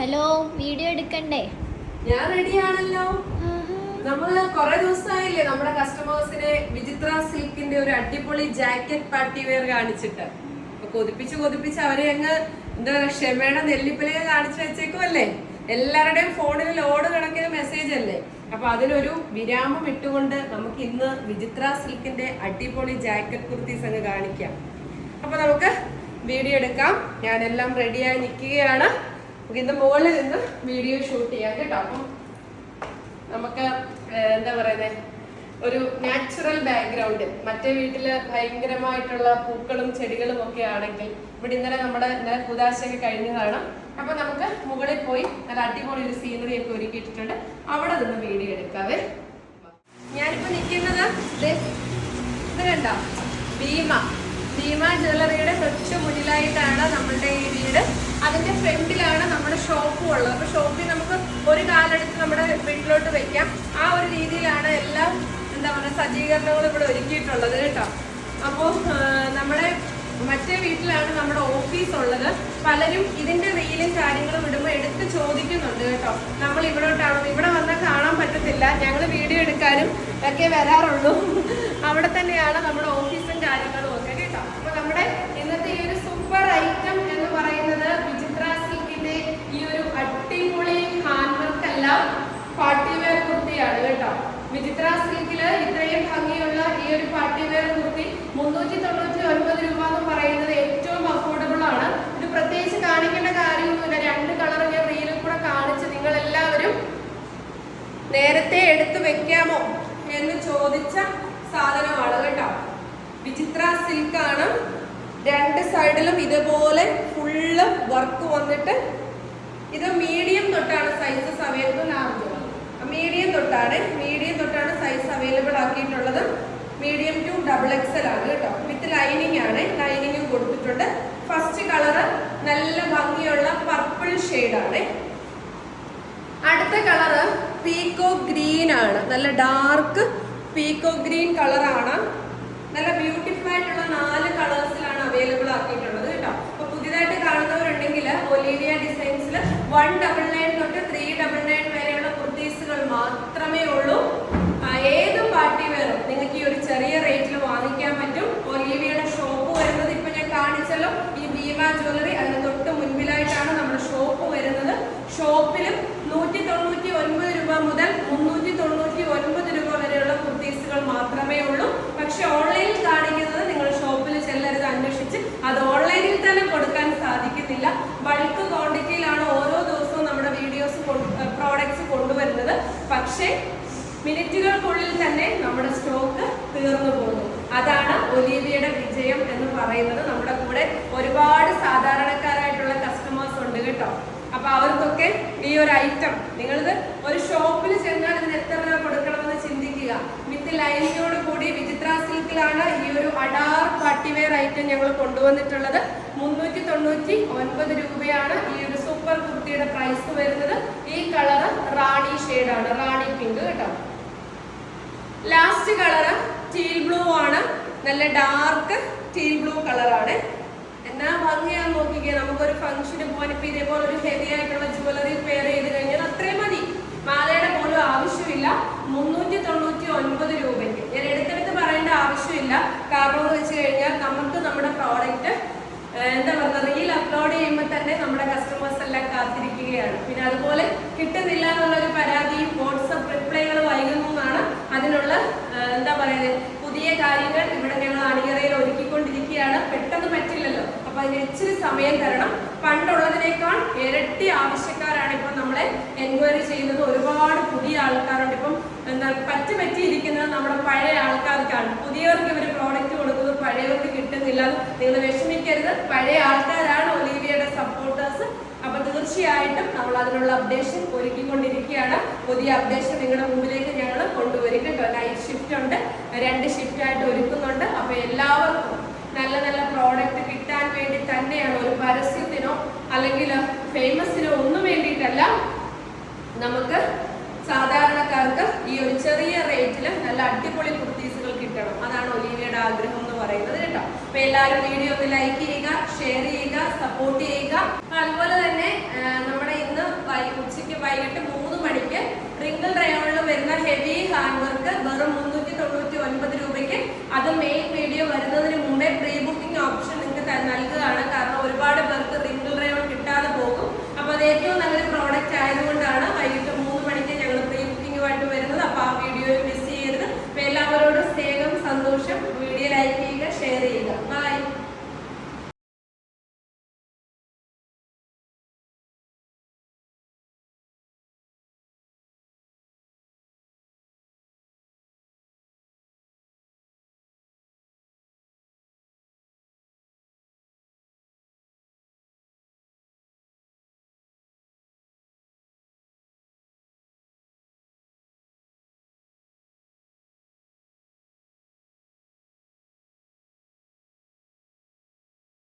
Hello video എടുക്കണ്ടേ? ഞാൻ റെഡിയാണല്ലോ നമ്മൾ കുറെ ദിവസമായില്ലേ നമ്മുടെ കസ്റ്റമേഴ്സിനെ വിചിത്ര സിൽക്കിന്റെ ഒരു അടിപൊളി ജാക്കറ്റ് പാർട്ടി വെയർ കാണിച്ചിട്ട്. കൊതിപ്പിച്ച് കൊതിപ്പിച്ച് അവരെ അങ്ങ് എന്താ പറയുക ക്ഷമയുടെ നെല്ലിപ്പലയെ കാണിച്ചു വെച്ചേക്കുമല്ലേ എല്ലാവരുടെയും ഫോണിൽ ലോഡ് കണക്കിന് മെസ്സേജ് അല്ലേ? അപ്പൊ അതിലൊരു വിരാമം ഇട്ടുകൊണ്ട് നമുക്ക് ഇന്ന് വിചിത്ര സിൽക്കിന്റെ അടിപൊളി ജാക്കറ്റ് കുർത്തീസ് അങ്ങ് കാണിക്കാം. അപ്പൊ നമുക്ക് വീഡിയോ എടുക്കാം. ഞാനെല്ലാം റെഡിയായി നിൽക്കുകയാണ് ഇന്ന് മുകളിൽ നിന്ന് വീഡിയോ ഷൂട്ട് ചെയ്യാം കേട്ടോ. അപ്പം നമുക്ക് എന്താ പറയുന്നത് ഒരു നാച്ചുറൽ ബാക്ക്ഗ്രൗണ്ട് മറ്റേ വീട്ടിൽ ഭയങ്കരമായിട്ടുള്ള പൂക്കളും ചെടികളും ഒക്കെ ആണെങ്കിൽ ഇവിടെ ഇന്നലെ നമ്മുടെ ഇന്നലെ കുതാശയൊക്കെ കഴിഞ്ഞതാണ് അപ്പൊ നമുക്ക് മുകളിൽ പോയി നല്ല അടിപൊളി ഒരു സീനറി ഒക്കെ ഒരുക്കിയിട്ടുണ്ട് അവിടെ നിന്ന് വീഡിയോ എടുക്കാവേ ഞാനിപ്പോ നിൽക്കുന്നത് ഇത് കണ്ടോ? ഭീമ. ഭീമ ജ്വല്ലറിയുടെ തൊട്ട് മുന്നിലായിട്ടാണ് നമ്മളുടെ ഈ വീട്. അതിന്റെ ഫ്രണ്ടിലാണ് നമ്മുടെ ഷോപ്പും ഉള്ളത്. അപ്പോൾ ഷോപ്പിൽ നമുക്ക് ഒരു കാലെടുത്ത് നമ്മുടെ വീട്ടിലോട്ട് വെക്കാം. ആ ഒരു രീതിയിലാണ് എല്ലാം എന്താ പറയുക സജ്ജീകരണങ്ങളും ഇവിടെ ഒരുക്കിയിട്ടുള്ളത് കേട്ടോ. അപ്പോൾ നമ്മുടെ മറ്റേ വീട്ടിലാണ് നമ്മുടെ ഓഫീസ് ഉള്ളത്. പലരും ഇതിന്റെ റീലും കാര്യങ്ങളും ഇടുമ്പോൾ എടുത്ത് ചോദിക്കുന്നുണ്ട് കേട്ടോ. നമ്മൾ ഇവിടോട്ടാണോ? ഇവിടെ വന്നാൽ കാണാൻ പറ്റത്തില്ല. ഞങ്ങൾ വീഡിയോ എടുക്കാനും ഒക്കെ വരാറുള്ളൂ. അവിടെ തന്നെയാണ് നമ്മുടെ ഓഫീസും കാര്യങ്ങളും ഒക്കെ കേട്ടോ അപ്പൊ നമ്മുടെ ഇന്നത്തെ ഈ ഒരു സൂപ്പർ ഐറ്റം എന്ന് പറയുന്നത് വിചിത്ര സിൽക്കിന്റെ ഈ ഒരു അടിപൊളി ഹാൻഡ് വർക്ക് എല്ലാം പാർട്ടി വെയർ കുർത്തിയാണ് കേട്ടോ വിചിത്ര സിൽക്കിൽ ഇത്രയും ഭംഗിയുള്ള ഈ ഒരു പാർട്ടി വെയർ കുർത്തി മുന്നൂറ്റി തൊണ്ണൂറ്റി ഒൻപത് രൂപ എന്ന് പറയുന്നത് ഏറ്റവും അഫോർഡബിൾ ആണ് ഇത് പ്രത്യേകിച്ച് കാണിക്കേണ്ട കാര്യമൊന്നുമില്ല രണ്ട് കളർ ഞാൻ റീലിൽ കൂടെ കാണിച്ച് നിങ്ങൾ എല്ലാവരും നേരത്തെ വെക്കാമോ എന്ന് ചോദിച്ച സാധനമാണ് കേട്ടോ. വിചിത്ര സിൽക്ക് ആണ് രണ്ട് സൈഡിലും ഇതുപോലെ ഫുള്ള് വർക്ക് വന്നിട്ട് ഇത് മീഡിയം തൊട്ടാണ് സൈസസ് അവൈലബിൾ ആകുന്നത് മീഡിയം തൊട്ടാണ് മീഡിയം തൊട്ടാണ് സൈസ് അവൈലബിൾ ആക്കിയിട്ടുള്ളത്. മീഡിയം ടു ഡബിൾ എക്സൽ ആണ് കേട്ടോ. വിത്ത് ലൈനിങ് ആണ്. ലൈനിങ്ങും കൊടുത്തിട്ടുണ്ട്. ഫസ്റ്റ് കളറ് നല്ല ഭംഗിയുള്ള പർപ്പിൾ ആണ്. അടുത്ത കളറ് പീക്കോ ഗ്രീൻ ആണ്. നല്ല ഡാർക്ക് പീക്കോ ഗ്രീൻ കളറാണ് നല്ല ബ്യൂട്ടിഫുൾ ആയിട്ടുള്ള നാല് കളേഴ്സിലാണ് അവൈലബിൾ ആക്കിയിട്ടുള്ളത് കേട്ടോ. അപ്പൊ പുതിയതായിട്ട് കാണുന്നവരുണ്ടെങ്കിൽ ഒലീവിയ ഡിസൈൻസിൽ വൺ ഡബിൾ നയൻ തൊട്ട് ത്രീ ഡബിൾ നയൻ വരെയുള്ള കുർത്തീസുകൾ മാത്രമേ ഉള്ളൂ ആ, ഏത് പാർട്ടി വെയറും നിങ്ങൾക്ക് ഈ ഒരു ചെറിയ റേറ്റിൽ വാങ്ങിക്കാൻ പറ്റും ഒലീവിയയുടെ ഷോപ്പ് വരുന്നത് ഇപ്പൊ ഞാൻ കാണിച്ചല്ലോ ഈ ഭീമ ജ്വല്ലറി അതിന് തൊട്ട് മുൻപിലായിട്ടാണ് നമ്മുടെ ഷോപ്പ് വരുന്നത് ഷോപ്പിലും നൂറ്റി തൊണ്ണൂറ്റി ഒൻപത് രൂപ മുതൽ മുന്നൂറ്റി തൊണ്ണൂറ്റി ഒൻപത് രൂപ വരെയുള്ള കുർത്തീസുകൾ മാത്രമേ ഉള്ളൂ പക്ഷെ ഓൺലൈനിൽ കാണിക്കുന്നത് നിങ്ങൾ ഷോപ്പിൽ ചെല്ലരുത് അന്വേഷിച്ച് അത് ഓൺലൈനിൽ തന്നെ കൊടുക്കാൻ സാധിക്കുന്നില്ല ബൾക്ക് ക്വാണ്ടിറ്റിയിലാണ് ഓരോ ദിവസവും നമ്മുടെ വീഡിയോസ് പ്രോഡക്ട്സ് കൊണ്ടുവരുന്നത്. പക്ഷേ മിനിറ്റുകൾക്കുള്ളിൽ തന്നെ നമ്മുടെ സ്റ്റോക്ക് തീർന്നു പോകുന്നു അതാണ് ഒലീവിയുടെ വിജയം എന്ന് പറയുന്നത്. നമ്മുടെ കൂടെ ഒരുപാട് സാധാരണക്കാരായിട്ടുള്ള കസ്റ്റമേഴ്സ് ഉണ്ട് കേട്ടോ. അപ്പൊ അവർക്കൊക്കെ ഈ ഒരു ഐറ്റം നിങ്ങളിത് ഒരു ഷോപ്പിൽ ചെന്നാൽ ഇതിന് എത്ര രൂപ കൊടുക്കണമെന്ന് ചിന്തിക്കുക. വിത്ത് വിചിത്ര സിൽക്കിലാണ് ഈ ഒരു അഡാർ പാർട്ടിവെയർ ഐറ്റം ഞങ്ങൾ കൊണ്ടുവന്നിട്ടുള്ളത്. മുന്നൂറ്റി തൊണ്ണൂറ്റി ഒൻപത് രൂപയാണ് ഈ ഒരു സൂപ്പർ കുർത്തിയുടെ പ്രൈസ് വരുന്നത്. ഈ കളർ റാണി ഷെയ്ഡാണ് റാണി പിങ്ക് കേട്ടോ. ലാസ്റ്റ് കളറ് ടീൽ ബ്ലൂ ആണ്. നല്ല ഡാർക്ക് ടീൽ ബ്ലൂ കളറാണ് എന്നാ ഭംഗിയാ നോക്കിക്കേ. നമുക്കൊരു ഫംഗ്ഷന് പോകാൻ ഇപ്പൊ ഇതേപോലെ ഒരു ഹെവി ആയിട്ടുള്ള ജുവലറി പെയർ ചെയ്ത് കഴിഞ്ഞാൽ അത്രയും മതി. മാലയുടെ പോലും ആവശ്യമില്ല. മുന്നൂറ്റി തൊണ്ണൂറ്റി ഒൻപത് രൂപയ്ക്ക് ഞാൻ എടുത്തെടുത്ത് പറയേണ്ട ആവശ്യമില്ല കാരണം എന്ന് വെച്ച് കഴിഞ്ഞാൽ നമുക്ക് നമ്മുടെ പ്രോഡക്റ്റ് എന്താ പറയുക റീൽ അപ്ലോഡ് ചെയ്യുമ്പോൾ തന്നെ നമ്മുടെ കസ്റ്റമേഴ്സ് എല്ലാം കാത്തിരിക്കുകയാണ്. പിന്നെ അതുപോലെ കിട്ടുന്നില്ല എന്നുള്ളൊരു പരാതിയും വാട്സപ്പ് റിപ്ലൈകൾ എന്നാണ് അതിനുള്ള എന്താ പറയുന്നത് പുതിയ കാര്യങ്ങൾ ഇവിടെ ഞങ്ങൾ അണിയറയിൽ ഒരുക്കിക്കൊണ്ടിരിക്കുകയാണ്. പെട്ടെന്ന് പറ്റില്ലല്ലോ. അപ്പൊ അതിന് ഇച്ചിരി സമയം തരണം. പണ്ടുള്ളതിനേക്കാൾ ഇരട്ടി ആവശ്യക്കാരാണ് ഇപ്പം നമ്മളെ എൻക്വയറി ചെയ്യുന്നത്. ഒരുപാട് പുതിയ ആൾക്കാരുണ്ട്. ഇപ്പം എന്താ പറ്റി പറ്റിയിരിക്കുന്നത് നമ്മുടെ പഴയ ആൾക്കാർക്കാണ്. പുതിയവർക്ക് ഇവർ പ്രോഡക്റ്റ് കൊടുക്കുന്നത് പഴയവർക്ക് കിട്ടുന്നില്ല. നിങ്ങൾ വിഷമിക്കരുത്. പഴയ ആൾക്കാരാണ് ഒലീവിയയുടെ സപ്പോർട്ടേഴ്സ് അപ്പൊ തീർച്ചയായിട്ടും നമ്മൾ അതിനുള്ള അപ്ഡേഷൻ ഒരുക്കിക്കൊണ്ടിരിക്കുകയാണ്. പുതിയ അപ്ഡേഷൻ നിങ്ങളുടെ മുമ്പിലേക്ക് ഞങ്ങൾ കൊണ്ടുവരും കേട്ടോ. നൈറ്റ് ഷിഫ്റ്റ് ഉണ്ട്. രണ്ട് ഷിഫ്റ്റ് ആയിട്ട് ഒരുക്കുന്നുണ്ട്. അപ്പൊ എല്ലാവർക്കും നല്ല നല്ല പ്രോഡക്റ്റ് കിട്ടാൻ വേണ്ടി തന്നെയാണ് ഒരു പരസ്യത്തിനോ അല്ലെങ്കിൽ ഫേമസിനോ ഒന്നും വേണ്ടിയിട്ടല്ല. നമുക്ക് സാധാരണക്കാർക്ക് ഈ ഒരു ചെറിയ റേറ്റിൽ നല്ല അടിപൊളി കുർത്തീസുകൾ കിട്ടണം. അതാണ് ഒലീവിയുടെ ആഗ്രഹം എന്ന് പറയുന്നത് കേട്ടോ. അപ്പൊ എല്ലാവരും വീഡിയോ ഒന്ന് ലൈക്ക് ചെയ്യുക ഷെയർ ചെയ്യുക സപ്പോർട്ട് ചെയ്യുക. അതുപോലെ തന്നെ